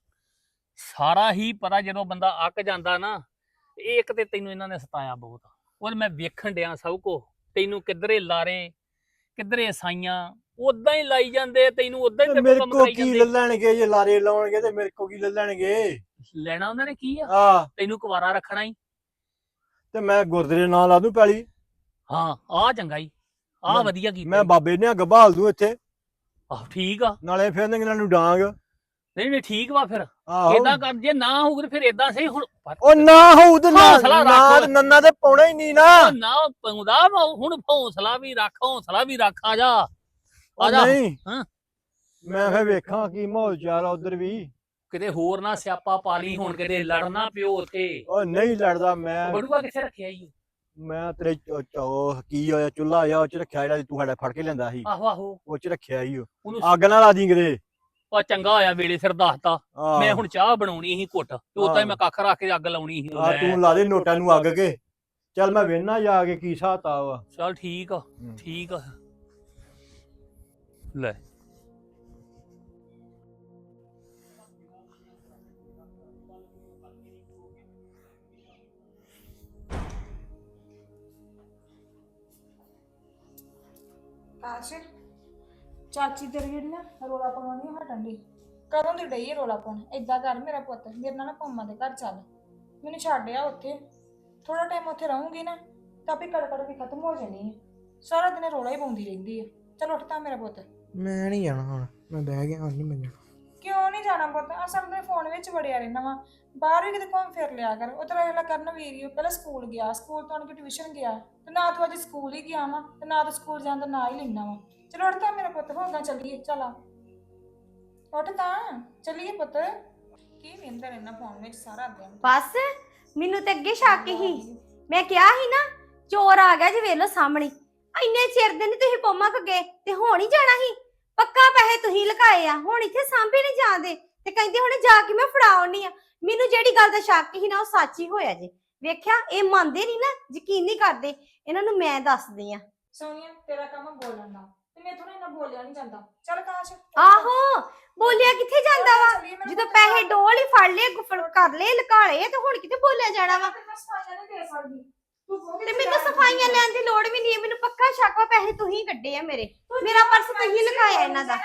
[SPEAKER 1] ਸਾਰਾ ਹੀ ਪਤਾ ਜਦੋਂ ਬੰਦਾ ਅੱਕ ਜਾਂਦਾ ਨਾ ਇਹ ਇੱਕ ਤੇ ਤੈਨੂੰ ਇਹਨਾਂ ਨੇ ਸਤਾਇਆ ਬਹੁਤ। ਉਹ ਮੈਂ ਵੇਖਣ ਡਿਆ ਸਭ ਕੋ ਤੈਨੂੰ ਕਿੱਧਰੇ ਲਾਰੇ ਕਿੱਧਰੇ ਸਾਈਆਂ ਉਦਾਂ ਹੀ ਲਾਈ ਜਾਂਦੇ ਤੈਨੂੰ ਉਦਾਂ ਹੀ
[SPEAKER 4] ਤੇ ਮੇਰੇ ਕੋ ਕੀ ਲੈਣਗੇ ਜੇ ਲਾਰੇ ਲਾਉਣਗੇ ਤੇ ਮੇਰੇ ਕੋ ਕੀ ਲੈ ਲੈਣਗੇ?
[SPEAKER 1] ਲੈਣਾ ਉਹਨਾਂ ਨੇ ਕੀ ਆ?
[SPEAKER 4] ਆ
[SPEAKER 1] ਤੈਨੂੰ ਕੁਵਾਰਾ ਰੱਖਣਾ ਹੀ
[SPEAKER 4] ਤੇ ਮੈਂ ਗੁਰਦੁਆਰੇ ਨਾਲ ਲਾ ਦੂੰ ਪੈਲੀ।
[SPEAKER 1] ਹਾਂ ਆ ਚੰਗਾ ਹੀ ਆ
[SPEAKER 4] ਮੈਂ-
[SPEAKER 1] ਵਧੀਆ ਕੀਤਾ
[SPEAKER 4] ਮੈਂ ਬਾਬੇ ਨੇ ਗਭਾਲ ਦੂੰ ਇੱਥੇ।
[SPEAKER 1] ਆਹ ਠੀਕ ਆ।
[SPEAKER 4] ਨਾਲੇ ਫਿਰ ਇਹਨਾਂ ਨੂੰ ਡਾਂਗ।
[SPEAKER 1] ਨਹੀਂ ਨਹੀਂ ਠੀਕ ਵਾ ਫਿਰ।
[SPEAKER 4] ਆਹੋ।
[SPEAKER 1] ਇਦਾਂ ਕਰ ਜੇ ਨਾ ਹੋਊ ਤੇ ਫਿਰ ਇਦਾਂ ਸਹੀ ਹੁਣ
[SPEAKER 4] ਉਹ ਨਾ ਹੋਊ ਤੇ ਨਾ
[SPEAKER 1] ਹੌਸਲਾ
[SPEAKER 4] ਨਾ। ਨੰਨਾ ਤੇ ਪਾਉਣਾ ਹੀ ਨਹੀਂ ਨਾ।
[SPEAKER 1] ਉਹ ਨਾ ਪਾਉਂਦਾ ਵਾ, ਹੁਣ ਹੌਸਲਾ ਵੀ ਰੱਖ ਹੌਸਲਾ ਵੀ ਰੱਖ ਆ ਜਾ।
[SPEAKER 4] ਉਹ
[SPEAKER 1] ਆ ਜਾ।
[SPEAKER 4] ਨਹੀਂ।
[SPEAKER 1] ਹਾਂ।
[SPEAKER 4] ਮੈਂ ਫੇ ਵੇਖਾਂ ਕੀ ਮਾਹੌਲ ਚਾਲ ਆ ਉਧਰ ਵੀ।
[SPEAKER 1] ਕਿਤੇ ਹੋਰ ਨਾ ਸਿਆਪਾ ਪਾਲੀ ਹੁਣ ਕਿਤੇ ਲੜਨਾ ਪਿਓ ਉੱਥੇ।
[SPEAKER 4] ਉਹ ਨਹੀਂ ਲੜਦਾ ਮੈਂ।
[SPEAKER 1] ਬੜੂਆ ਕਿੱਥੇ ਰੱਖਿਆ ਈ?
[SPEAKER 4] ਮੈਂ ਤੇਰੇ ਚ- ਚ- ਉਹ ਕੀ ਹੋਇਆ ਚੁੱਲਾ ਆ ਉਹ ਚ ਰੱਖਿਆ ਜਿਹੜਾ ਤੂੰ ਸਾਡਾ ਫੜ ਕੇ ਲੈਂਦਾ ਸੀ।
[SPEAKER 1] ਆਹੋ ਆਹੋ।
[SPEAKER 4] ਉਹ ਚ ਰੱਖਿਆ ਹੀ ਉਹ।
[SPEAKER 1] ਉਹਨੂੰ
[SPEAKER 4] ਅੱਗ ਨਾ ਲਾ ਦੀ ਕਿਤੇ।
[SPEAKER 1] ਉਹ ਚੰਗਾ ਹੋਇਆ ਵੇਲੇ ਸਿਰ ਦੱਸਤਾ।
[SPEAKER 4] ਆਹ,
[SPEAKER 1] ਮੈਂ ਹੁਣ ਚਾਹ ਬਣਾਉਣੀ ਸੀ ਘੁੱਟ ਤੇ ਉਦਾਂ ਹੀ। ਮੈਂ ਕੱਖ ਰੱਖ ਕੇ ਅੱਗ ਲਾਉਣੀ ਸੀ
[SPEAKER 4] ਆਹ ਤੂੰ ਲਾ ਦੇ ਨੋਟਾਂ ਨੂੰ ਅੱਗ ਕੇ। ਚੱਲ ਮੈਂ ਵੇਖਣਾ ਜਾ ਕੇ ਕੀ ਹਿਸਾਬ ਵਾ
[SPEAKER 1] ਚਲ ਠੀਕ ਆ ਠੀਕ ਆ। ਲੈ।
[SPEAKER 5] ਕਾਸ਼ ਚਾਚੀ ਤੇਰੀ ਜਿਹੜੀ ਨਾ ਰੋਲਾ ਪਾਉਣੀ ਆ ਹਟਣ ਦੀ। ਕਦੋਂ ਦੀ ਡਈ ਆ ਰੋਲਾ ਪਾਉਣ? ਏਦਾਂ ਕਰ ਮੇਰਾ ਪੁੱਤ ਮੇਰੇ ਨਾਲ ਨਾ ਪੰਮਾ ਦੇ ਘਰ ਚੱਲ। ਮੈਨੂੰ ਛੱਡ ਆ ਉੱਥੇ। ਥੋੜਾ ਟਾਈਮ ਉੱਥੇ ਰਹੂੰਗੀ ਨਾ ਤਾਂ ਵੀ ਕੜਕੜ ਵੀ ਖਤਮ ਹੋ ਜਾਣੀ ਹੈ ਸਾਰਾ ਦਿਨ ਰੋਲਾ ਹੀ ਪਾਉਂਦੀ ਰਹਿੰਦੀ ਹੈ ਚਲ ਉੱਠ ਤਾਂ ਮੇਰਾ ਪੁੱਤ।
[SPEAKER 6] ਮੈਂ ਨਹੀਂ ਜਾਣਾ ਹੁਣ ਮੈਂ ਬਹਿ ਗਿਆ ਹੁਣ ਨਹੀਂ ਮੈਂ ਜਾਣਾ
[SPEAKER 5] ਕਿਉਂ ਨਹੀਂ ਜਾਣਾ ਪੁੱਤ? ਅਸਲ ਦੇ ਫੋਨ ਵਿੱਚ ਵੜਿਆ ਰਹਿਣਾ ਵਾ। ਬਾਹਰ ਵੀ ਕਿਤੇ ਘੁੰਮ ਫਿਰ ਲਿਆ ਕਰ। ਉਧਰ ਅਗਲਾ ਕਰਨ ਵੀਡੀਓ ਪਹਿਲਾਂ ਸਕੂਲ ਗਿਆ। ਸਕੂਲ ਤੋਂ ਆਣ ਕੇ ਟਿਊਸ਼ਨ ਗਿਆ। ਤੇ ਨਾ ਤੂੰ ਅੱਜ ਸਕੂਲ ਹੀ ਗਿਆ ਵਾ ਤੇ ਨਾ ਤੂੰ ਸਕੂਲ ਜਾਣ ਦਾ ਨਾਂ ਹੀ ਲੈਣਾ ਵਾ। ਚਲੋ ਉੱਠ ਤਾਂ ਮੇਰਾ ਪੁੱਤ ਹੋਗਾ ਚੱਲੀਏ ਚਲ ਆ। ਉੱਠ ਤਾਂ ਚੱਲੀਏ ਪੁੱਤ। ਕੀ ਵੇਂਦਾ ਰਹਿਣਾ ਫੋਨ ਵਿੱਚ ਸਾਰਾ ਦਿਨ।
[SPEAKER 7] ਬਸ ਮੈਨੂੰ ਤੇ ਅੱਗੇ ਸ਼ੱਕ ਹੀ। ਮੈਂ ਕਿਹਾ ਸੀ ਨਾ ਚੋਰ ਆ ਗਿਆ ਜੀ ਵੇਖ ਲਓ ਸਾਹਮਣੇ। ਇੰਨੇ ਚਿਰ ਦੇ ਨਹੀਂ ਤੁਸੀਂ ਪੋਮਾ ਗਏ ਤੇ ਹੁਣ ਹੀ ਜਾਣਾ ਸੀ। ਪੱਕਾ ਪੈਸੇ ਤੁਸੀਂ ਲਗਾਏ ਆ ਹੁਣ ਇੱਥੇ ਸਾਂਭੇ ਨਹੀਂ ਜਾਂਦੇ। ਤੇ ਕਹਿੰਦੇ ਹੁਣ ਜਾ ਕੇ ਮੈਂ ਫੜਾਉਣੀ ਆ। ਮੈਨੂੰ ਜਿਹੜੀ ਗੱਲ ਦਾ ਸ਼ੱਕ ਸੀ ਨਾ ਉਹ ਸੱਚ ਹੀ ਹੋਇਆ ਜੇ। ਵੇਖਿਆ ਇਹ ਮੰਨਦੇ ਨਹੀਂ ਨਾ ਯਕੀਨ ਨਹੀਂ ਕਰਦੇ। ਇਹਨਾਂ ਨੂੰ ਮੈਂ ਦੱਸਦੀ ਆ
[SPEAKER 5] ਸੋਨੀਆ ਤੇਰਾ ਕੰਮ ਬੋਲਣ ਦਾ। ਤੇ ਮੈਥੋਂ ਨਾ ਇੰਨਾ ਬੋਲਿਆ ਨਹੀਂ ਜਾਂਦਾ। ਚੱਲ ਕਾਸ਼।
[SPEAKER 7] ਆਹੋ ਬੋਲਿਆ ਕਿੱਥੇ ਜਾਂਦਾ ਵਾ? ਜਦੋਂ ਪੈਸੇ। ਡੋਲ ਹੀ ਫੜ ਲਏ ਗੁਫੜ ਕਰ ਲਏ ਲਕਾਲੇ ਤੇ ਹੁਣ ਕਿੱਥੇ ਬੋਲਿਆ ਜਾਣਾ ਵਾ?
[SPEAKER 5] ਤੈਨੂੰ ਸਫਾਈਆਂ ਨਹੀਂ ਦੇ ਸਕਦੀ। ਤੂੰ ਕਹੋਗੀ
[SPEAKER 7] ਤੇ
[SPEAKER 5] ਤੂੰ
[SPEAKER 7] ਮੈਨੂੰ ਸਫਾਈਆਂ। ਲੈਣ ਦੀ ਲੋੜ ਵੀ ਨਹੀਂ ਹੈ। ਮੈਨੂੰ ਪੱਕਾ ਸ਼ੱਕ ਵਾ ਪੈਸੇ ਤੁਸੀਂ ਕੱਢੇ ਆ ਮੇਰੇ। ਮੇਰਾ ਪਰਸ ਤੁਸੀਂ ਲਕਾਇਆ ਇਹਨਾਂ ਦਾ।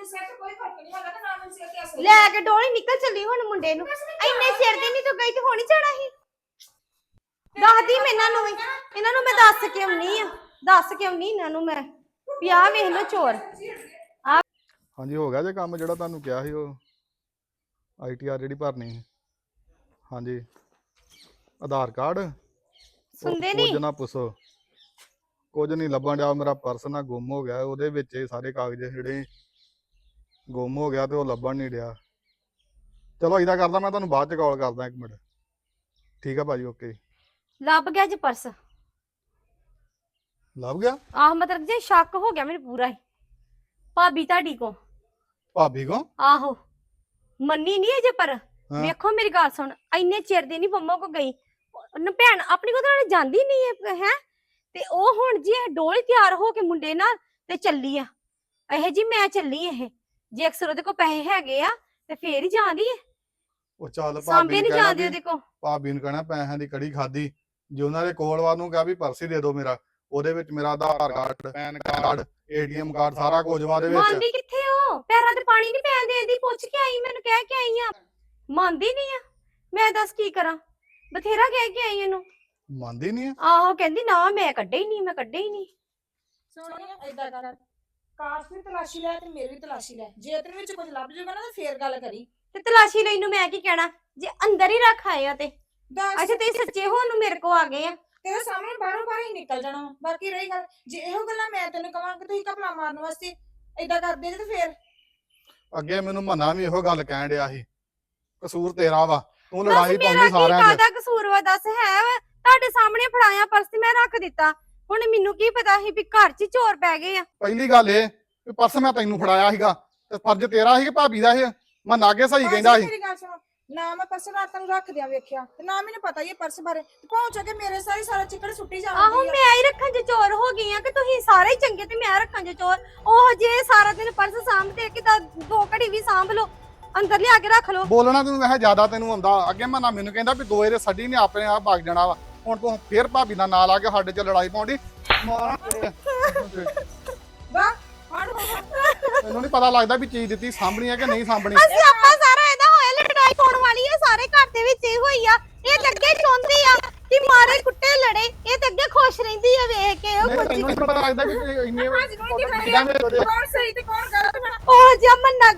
[SPEAKER 5] ਮੇਰੇ ਸਿਰ ਤੇ ਕੋਈ ਫ਼ਰਕ ਨਹੀਂ ਹੈਗਾ ਤੇ ਨਾ ਮੇਰੇ ਸਿਰ ਤੇ ਅਸਰ
[SPEAKER 7] ਲੈ ਕੇ ਡੋਲੀ ਨਿਕਲ ਚੱਲੀ ਹੁਣ ਮੁੰਡੇ ਨੂੰ। ਇੰਨੇ ਚਿਰ ਦੇ ਨਹੀਂ ਤੂੰ ਗਈ ਤੇ ਹੋਣੀ ਜਾਣਾ ਸੀ। ਦੱਸਦੀ ਮੈਂ ਇਹਨਾਂ ਨੂੰ ਵੀ। ਇਹਨਾਂ ਨੂੰ ਮੈਂ ਦੱਸ ਕੇ ਆਉਣੀ ਆ। ਦੱਸ ਕੇ ਆਉਣੀ ਇਹਨਾਂ ਨੂੰ ਮੈਂ। ਵੀ ਵੇਖ ਲੋ ਚੋਰ।
[SPEAKER 3] ਹਾਂਜੀ ਹੋ ਗਿਆ ਜੇ ਕੰਮ ਜਿਹੜਾ ਤੁਹਾਨੂੰ ਕਿਹਾ ਸੀ ਉਹ। ਆਈਟੀਆਰ ਜਿਹੜੀ ਭਰਨੀ ਸੀ। ਹਾਂਜੀ। ਆਧਾਰ ਕਾਰਡ।
[SPEAKER 7] ਸੁਣਦੇ
[SPEAKER 3] ਕੁਝ
[SPEAKER 7] ਨਹੀਂ?
[SPEAKER 3] ਨਾ ਪੁੱਛੋ। ਕੁਝ ਨਹੀਂ ਲੱਭਣ ਡਿਆ। ਮੇਰਾ ਪਰਸ ਨਾ ਗੁੰਮ ਹੋ ਗਿਆ। ਉਹਦੇ ਵਿੱਚ ਇਹ ਸਾਰੇ ਕਾਗਜ਼ ਜਿਹੜੇ ਗੁੰਮ ਹੋ ਗਿਆ ਤੇ ਉਹ ਲੱਭਣ ਨਹੀਂ ਡਿਆ ਚਲੋ ਇਦਾਂ ਕਰਦਾ ਮੈਂ ਤੁਹਾਨੂੰ ਬਾਅਦ ਚ ਕਾਲ ਕਰਦਾ ਇੱਕ ਮਿੰਟ। ਠੀਕ ਆ ਭਾਜੀ ਓਕੇ
[SPEAKER 7] ਲੱਭ ਗਿਆ ਜੀ ਪਰਸ।
[SPEAKER 3] ਲੱਭ ਗਿਆ?
[SPEAKER 7] ਆਹ ਮਤਲਬ ਜੇ ਸ਼ੱਕ ਹੋ ਗਿਆ ਮੈਨੂੰ ਪੂਰਾ ਹੀ ਭਾਬੀ ਤੁਹਾਡੀ ਕੋ
[SPEAKER 3] ਭਾਬੀ ਕੋ
[SPEAKER 7] ਆਹੋ। ਮੰਨੀ ਨਹੀਂ ਅਜੇ ਪਰ।
[SPEAKER 3] ਹਾਂ।
[SPEAKER 7] ਵੇਖੋ ਮੇਰੀ ਗੱਲ ਸੁਣ ਇੰਨੇ ਚਿਰ ਦੀ ਨਹੀਂ ਪੰਮਾ ਕੋ ਗਈ। ਉਹਨੂੰ ਭੈਣ ਆਪਣੀ ਕੋ ਤਾਂ ਜਾਂਦੀ ਨਹੀਂ ਹੈ? ਤੇ ਉਹ ਹੁਣ ਜੀ ਇਹ ਡੋਲੀ ਤਿਆਰ ਹੋ ਕੇ ਮੁੰਡੇ ਨਾਲ ਤੇ ਚੱਲੀ ਆ। ਇਹ ਜੀ ਮੈਂ ਚੱਲੀ ਇਹ। ਜੇ ਅਕਸਰ ਉਹਦੇ ਕੋ ਪੈਸੇ ਹੈਗੇ ਆ ਤੇ ਫੇਰ ਹੀ ਜਾਂਦੀ ਹੈ
[SPEAKER 3] ਉਹ ਚੱਲ ਭਾਬੀ
[SPEAKER 7] ਸਾਂਭੇ
[SPEAKER 3] ਨੂੰ
[SPEAKER 7] ਨਹੀਂ ਜਾਂਦੇ
[SPEAKER 3] ਵੀ
[SPEAKER 7] ਉਹਦੇ ਕੋ
[SPEAKER 3] ਭਾਬੀ ਨੂੰ ਕਹਿਣਾ ਪੈਸਿਆਂ ਦੀ ਕੜੀ ਖਾਦੀ ਜੇ ਉਹਨਾਂ ਦੇ ਕੋਲ ਵਾ ਨੂੰ ਕਿਹਾ ਵੀ ਪਰਸ ਹੀ ਦੇ ਦਿਓ ਮੇਰਾ। ਉਹਦੇ ਵਿੱਚ ਮੇਰਾ Aadhaar card PAN card ATM card ਸਾਰਾ ਕੁਝ ਵਾ ਉਹਦੇ ਵਿੱਚ।
[SPEAKER 7] ਮੰਨਦੀ ਕਿੱਥੇ ਹੋ ਪੈਰਾਂ ਤੇ ਪਾਣੀ ਨਹੀਂ ਪੈਣ ਦੇਂਦੀ ਪੁੱਛ ਕੇ ਆਈ ਮੈਨੂੰ ਕਹਿ ਕੇ ਆਈ ਆ। ਮੰਨਦੀ ਨਹੀਂ ਆ। ਮੈਂ ਦੱਸ ਕੀ ਕਰਾਂ? ਬਥੇਰਾ ਕਹਿ ਕੇ ਆਈ ਇਹਨੂੰ।
[SPEAKER 3] ਮੰਨਦੀ ਨਹੀਂ ਆ।
[SPEAKER 7] ਆਹੋ ਕਹਿੰਦੀ ਨਾ ਮੈਂ ਕੱਢੇ ਹੀ ਨਹੀਂ ਮੈਂ ਕੱਢੇ ਹੀ ਨਹੀਂ
[SPEAKER 5] ਸੋਨੀਆ ਏਦਾਂ ਕਰ। ਕਾਸ਼ ਦੀ ਤਲਾਸ਼ੀ ਲੈ ਤੇ ਮੇਰੀ ਵੀ ਤਲਾਸ਼ੀ ਲੈ। ਜੇ ਤੇਰੇ ਵਿੱਚ ਕੁਝ ਲੱਭ ਜਾਊਗਾ ਨਾ ਤਾਂ ਫੇਰ ਗੱਲ ਕਰੀ।
[SPEAKER 7] ਤੇ ਤਲਾਸ਼ੀ ਲਈ ਨੂੰ ਮੈਂ ਕੀ ਕਹਿਣਾ? ਜੇ ਅੰਦਰ ਹੀ ਰੱਖ ਆਏ ਆ ਤੇ।
[SPEAKER 5] ਦੱਸ।
[SPEAKER 7] ਅੱਛਾ ਤੁਸੀਂ ਸੱਚੇ ਹੋਣ ਨੂੰ ਮੇਰੇ ਕੋ ਆ ਗਏ ਆ।
[SPEAKER 5] ਤੇਰੇ ਸਾਹਮਣੇ ਬਾਹਰੋਂ ਬਾਹਰ ਹੀ ਨਿਕਲ ਜਾਣਾ ਵਾ। ਬਾਕੀ ਰਹੀ ਗੱਲ ਜੇ ਇਹੋ ਗੱਲਾਂ ਮੈਂ ਤੈਨੂੰ ਕਹਾਂ ਕਿ ਤੁਸੀਂ ਕਪਲਾ ਮਾਰਨ ਵਾਸਤੇ ਏਦਾਂ ਕਰਦੇ ਜੇ ਤੇ ਫੇਰ।
[SPEAKER 3] ਅੱਗੇ ਮੈਨੂੰ ਮੰਨਾ ਵੀ ਇਹੋ ਗੱਲ ਕਹਿਣ ਡਿਆ ਸੀ। ਕਸੂਰ ਤੇਰਾ ਵਾ। ਤੂੰ ਲੜਾਈ
[SPEAKER 7] ਮੇਰਾ
[SPEAKER 3] ਪਾਉਂਦੀ
[SPEAKER 7] ਕੀ
[SPEAKER 3] ਸਾਰਿਆਂ
[SPEAKER 7] ਕਾਦਾ ਕਸੂਰ ਵਾ? ਦੱਸ ਹੈ ਵਾ? ਤੁਹਾਡੇ ਸਾਹਮਣੇ ਫੜਾਇਆ ਪਰਸ ਤੇ ਮੈਂ ਰੱਖ ਦਿੱਤਾ। ਹੁਣ ਮੈਨੂੰ ਕੀ ਪਤਾ ਸੀ ਵੀ ਘਰ 'ਚ ਹੀ ਚੋਰ ਪੈ ਗਏ ਆ।
[SPEAKER 3] ਪਹਿਲੀ ਗੱਲ ਇਹ ਵੀ ਪਰਸ ਮੈਂ ਤੈਨੂੰ ਫੜਾਇਆ ਸੀਗਾ ਤੇ ਫਰਜ਼ ਤੇਰਾ ਸੀ ਕਿ ਭਾਬੀ ਦਾ ਇਹ ਮੈਂ ਨਾਗੇ ਸਹੀ ਕਹਿੰਦਾ ਸੀ।
[SPEAKER 5] ਮੇਰੀ ਗੱਲ ਸੁਣੋ। ਨਾ ਮੈਂ ਪਰਸ ਰਾਤ ਨੂੰ ਰੱਖ ਦਿਆਂ ਵੇਖਿਆ ਤੇ ਨਾ ਮੈਨੂੰ ਪਤਾ ਇਹ ਪਰਸ ਬਾਰੇ। ਤੇ ਪਹੁੰਚ ਕੇ ਮੇਰੇ ਸਾਰੀ ਸਾਰਾ ਚਿੱਕੜ ਸੁੱਟੀ
[SPEAKER 7] ਆਹੋ
[SPEAKER 5] ਜਾਂਦੀ ਆ।
[SPEAKER 7] ਮੈਂ ਹੀ ਰੱਖਾਂ 'ਚ ਚੋਰ ਹੋ ਗਈ ਆ ਕਿ ਤੁਸੀਂ ਸਾਰੇ ਹੀ ਚੰਗੇ ਤੇ ਮੈਂ ਰੱਖਾਂ 'ਚ ਚੋਰ। ਉਹ ਜੇ ਸਾਰਾ ਦਿਨ ਪਰਸ ਸਾਂਭਦੇ ਕਿ ਤਾਂ ਦੋ ਘੜੀ ਵੀ ਸਾਂਭ ਲਓ ਅੰਦਰ ਲਿਆ ਕੇ ਰੱਖ ਲਓ।
[SPEAKER 3] ਬੋਲਣਾ ਤੈਨੂੰ ਵੈਸੇ ਜ਼ਿਆਦਾ ਤੈਨੂੰ ਆਉਂਦਾ ਅੱਗੇ ਮੈਂ ਨਾ ਮੈਨੂੰ ਕਹਿੰਦਾ ਵੀ ਦੋ ਇਹਦੇ ਛੱਡੀ ਨੇ ਆਪਣੇ ਆਪ ਭੱਗ ਜਾਣਾ ਵਾ। ਹੁਣ ਤੂੰ ਫੇਰ ਭਾਬੀ ਦਾ ਨਾਂ ਲਾ ਕੇ ਸਾਡੇ 'ਚ ਲੜਾਈ ਪਾਉਂਦੀ। ਮੈਨੂੰ ਨਹੀਂ ਪਤਾ ਲੱਗਦਾ ਵੀ ਚੀਜ਼ ਦਿੱਤੀ ਸਾਂਭਣੀ ਹੈ ਕਿ ਨਹੀਂ ਸਾਂਭਣੀ।
[SPEAKER 7] ਅਸੀਂ ਆਪਾਂ ਸਾਰਾ ਇਹਦਾ ਹੋਇਆ ਲੜਾਈ ਪਾਉਣ ਵਾਲੀ ਹੈ ਸਾਰੇ ਘਰ ਦੇ ਵਿੱਚ ਇਹ ਹੋਈ ਆ। ਇਹ ਤਾਂ ਅੱਗੇ ਚਾਹੁੰਦੀ ਆ ਕਿ ਮਾਰੇ ਕੁੱਟੇ ਲੜੇ ਇਹ ਤਾਂ ਅੱਗੇ ਖੁਸ਼ ਰਹਿੰਦੀ ਆ ਵੇਖ ਕੇ ਉਹ ਕੁਝ
[SPEAKER 3] ਨਹੀਂ ਪਤਾ ਲੱਗਦਾ ਤੂੰ ਇੰਨੇ
[SPEAKER 5] ਨੂੰ ਕੌਣ ਸਹੀ ਤੇ ਕੌਣ ਗਲਤ
[SPEAKER 7] ਉਹ ਜਿਹਾ ਮੰਨਾ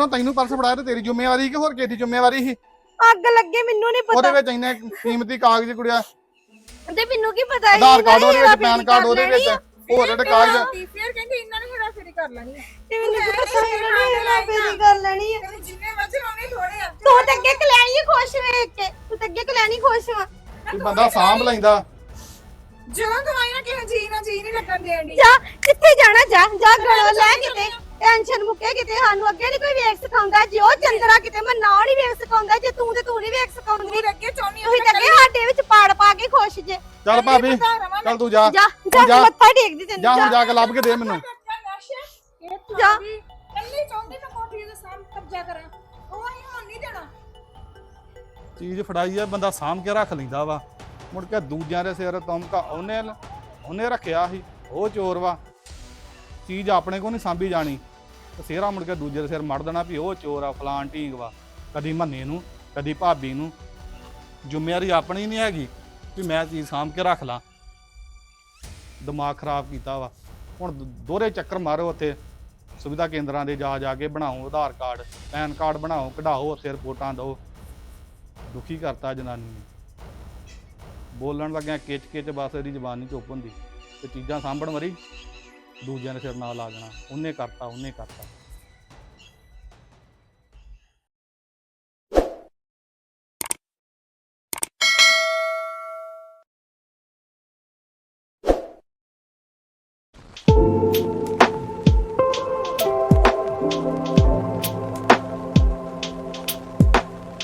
[SPEAKER 3] ਜਦੋਂ ਤੈਨੂੰ ਪਰਸ ਫੜਾਇਆ ਤੇ ਤੇਰੀ ਜ਼ਿੰਮੇਵਾਰੀ ਕਿ ਹੋਰ ਕਿਹਦੀ ਦੀ ਜ਼ਿੰਮੇਵਾਰੀ ਸੀ?
[SPEAKER 7] ਅੱਗ ਲੱਗੇ ਮੈਨੂੰ ਨਹੀਂ
[SPEAKER 3] ਉਹਦੇ
[SPEAKER 7] ਪਤਾ
[SPEAKER 3] ਵਿੱਚ ਇੰਨੇ ਕੀਮਤੀ ਕਾਗਜ਼ ਕੁੜਿਆ।
[SPEAKER 7] ਤੇ ਮੈਨੂੰ ਕੀ ਪਤਾ ਸੀ?
[SPEAKER 3] ਆਧਾਰ ਕਾਰਡ ਉਹਦੇ
[SPEAKER 7] ਇਹਨਾਂ
[SPEAKER 3] ਵਿੱਚ ਪੈਨ ਕਾਰਡ ਉਹਦੇ ਵਿੱਚ ਹੋਰ ਜਿਹੜੇ ਕਾਗਜ਼
[SPEAKER 5] ਫਿਰ ਕਹਿੰਦੇ ਇਹਨਾਂ ਨੇ ਹੇਰਾ ਫੇਰੀ ਕਰ ਲੈਣੀ ਆ।
[SPEAKER 7] ਤੇ ਮੈਨੂੰ ਕੀ ਪਤਾ ਇਹਨਾਂ ਨੇ
[SPEAKER 5] ਹੈਰਾ
[SPEAKER 7] ਫੇਰੀ ਕਰ ਲੈਣੀ ਆ।
[SPEAKER 5] ਤੈਨੂੰ ਜਿੰਨੇ ਮਰਜ਼ੀ ਲਾਉਣੇ ਥੋੜੇ ਆ।
[SPEAKER 7] ਤੂੰ ਤਾਂ ਅੱਗੇ ਕਲੈਣੀ ਹੀ ਖੁਸ਼ ਵੇਖ ਕੇ। ਤੂੰ ਤਾਂ ਅੱਗੇ ਕਲੈਣੀ ਖੁਸ਼ ਵਾ।
[SPEAKER 3] ਵੀ ਬੰਦਾ ਸਾਂਭ ਲੈਂਦਾ।
[SPEAKER 5] ਜਦੋਂ ਤੂੰ ਆਈ ਨਾ ਕਿਸੇ ਜੀ ਨਾ ਜੀ ਨਹੀਂ ਲੱਗਣ ਦੇਣ ਦੀ
[SPEAKER 7] ਜਾ ਕਿੱਥੇ ਜਾਣਾ? ਜਾ ਜਾ ਗੜੋ ਲੈ ਕਿਤੇ। ਟੈਨਸ਼ਨ ਮੁੱਕੇ ਕਿਤੇ ਸਾਨੂੰ ਅੱਗੇ ਨਹੀਂ ਕੋਈ ਵੇਖ ਸਿਖਾਉਂਦਾ ਜੇ ਉਹ ਚੰਦਰਾ ਕਿਤੇ ਮੈਂ ਨਾ ਨਹੀਂ ਵੇਖ ਸਿਖਾਉਂਦਾ ਜੇ ਤੂੰ ਤੇ ਤੂੰ ਨਹੀਂ ਵੇਖ ਸਿਖਾਉਂਦੀ
[SPEAKER 5] ਅੱਗੇ ਚਾਹੁੰਦੀ
[SPEAKER 7] ਤੁਸੀਂ ਤਾਂ ਅੱਗੇ ਸਾਡੇ ਵਿੱਚ ਪਾੜ ਪਾ ਕੇ ਖੁਸ਼ ਜੇ।
[SPEAKER 3] ਚੱਲ ਭਾਬੀ ਚੱਲ ਤੂੰ ਜਾ
[SPEAKER 7] ਜਾ
[SPEAKER 3] ਜਾ।
[SPEAKER 7] ਜਾ। ਮੱਥਾ ਟੇਕਦੀ
[SPEAKER 3] ਜਾ
[SPEAKER 7] ਤੈਨੂੰ
[SPEAKER 3] ਹੁਣ
[SPEAKER 7] ਜਾ।
[SPEAKER 3] ਜਾ ਕੇ ਲੱਭ ਕੇ ਦੇ ਮੈਨੂੰ।
[SPEAKER 7] ਜਾ।
[SPEAKER 5] ਕੱਲੀ ਚਾਹੁੰਦੀ ਮੈਂ ਕੋਠੀ ਦੇ ਸਾਹਮਣੇ ਕਬਜ਼ਾ ਕਰਾਂ। ਉਹ ਹੀ ਹੁਣ ਨਹੀਂ ਦੇਣਾ।
[SPEAKER 3] ਚੀਜ਼ ਫੜਾਈ ਆ ਬੰਦਾ ਸਾਂਭ ਕੇ ਰੱਖ ਲੈਂਦਾ ਵਾ। ਮੁੜ ਕੇ ਦੂਜਿਆਂ ਦੇ ਸਿਰ ਤੁਮਕਾ ਉਹਨੇ ਉਹਨੇ ਰੱਖਿਆ ਸੀ ਉਹ ਚੋਰ ਵਾ। ਚੀਜ਼ ਆਪਣੇ ਕੋ ਨਹੀਂ ਸਾਂਭੀ ਜਾਣੀ। ਤੇ ਸਿਹਰਾ ਮੁੜ ਕੇ ਦੂਜੇ ਦੇ ਸਿਰ ਮੜ ਦੇਣਾ ਵੀ ਉਹ ਚੋਰ ਆ ਫਲਾਨ ਢੀਂਗ ਵਾ, ਕਦੀ ਮੰਨੇ ਨੂੰ, ਕਦੀ ਭਾਬੀ ਨੂੰ। ਜ਼ਿੰਮੇਵਾਰੀ ਆਪਣੀ ਨਹੀਂ ਹੈਗੀ ਵੀ ਮੈਂ ਚੀਜ਼ ਸਾਂਭ ਕੇ ਰੱਖ ਲਾਂ। ਦਿਮਾਗ ਖਰਾਬ ਕੀਤਾ ਵਾ। ਹੁਣ ਦੋਹਰੇ ਚੱਕਰ ਮਾਰੋ ਉੱਥੇ। ਸੁਵਿਧਾ ਕੇਂਦਰਾਂ ਦੇ ਜਾ ਜਾ ਕੇ ਬਣਾਓ ਆਧਾਰ ਕਾਰਡ, ਪੈਨ ਕਾਰਡ ਬਣਾਓ, ਕਢਾਓ ਉੱਥੇ ਰਿਪੋਰਟਾਂ ਦਿਓ। ਦੁਖੀ ਕਰਤਾ ਜਨਾਨੀ ਨੇ। ਬੋਲਣ ਲੱਗਿਆ ਕਿਚ ਕਿਚ ਬਸ ਇਹਦੀ ਜ਼ਬਾਨ ਨਹੀਂ ਚੁੱਪ ਹੁੰਦੀ। ਤੇ ਚੀਜ਼ਾਂ ਸਾਂਭਣ ਵਾਰੀ। ਦੂਜਿਆਂ ਦੇ ਸਿਰ ਨਾਲ ਲਾ ਜਾਣਾ। ਉਹਨੇ ਕਰਤਾ ਉਹਨੇ ਕਰਤਾ।